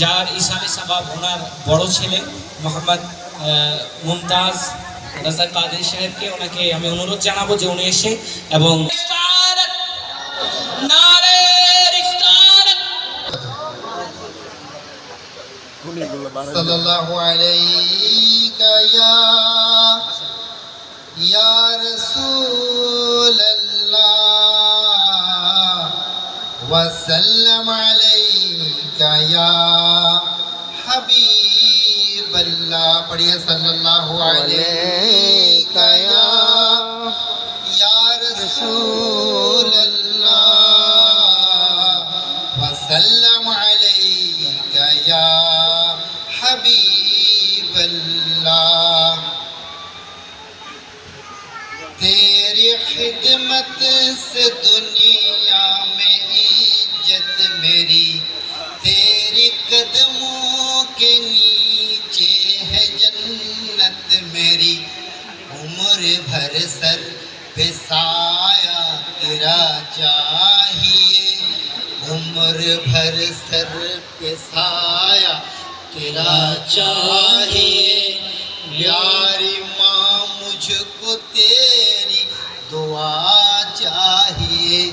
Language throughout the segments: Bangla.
যার ইসানে সাবাব ওনার বড় ছেলে, মোহাম্মদ মুমতাজ রাজা কাদের সাহেবকে ওনাকে আমি অনুরোধ জানাব যে উনি এসে এবং সাল্লাল্লাহু আলাইকা ইয়া ইয়া রাসূল। وسلم عليك يا حبيب الله پڑھیے صلی اللہ علیہ یا یا رسول اللہ وسلم عليك يا حبيب खिदमत से दुनिया में इज़्ज़त मेरी। तेरी कदमों के नीचे है जन्नत मेरी। उम्र भर सर पे साया तेरा चाहिए। उम्र भर सर पे साया तेरा चाहिए। यारी माँ मुझको तेरी دعا چاہیے۔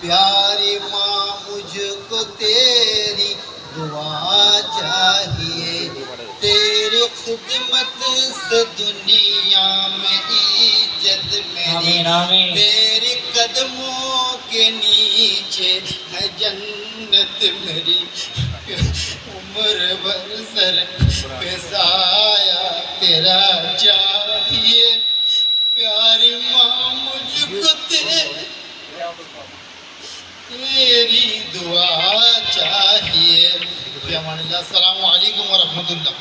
پیاری ماں مجھ کو تیری دعا چاہیے۔ تیری خدمت سے دنیا میں عزت میری تیری قدموں کے نیچے ہے جنت میری عمر بھر سر پہ سایہ تیرا چاہیے۔ তেরি দোয়া চাহিয়ে আমার আসসালামু আলাইকুম রহমতুল্লাহ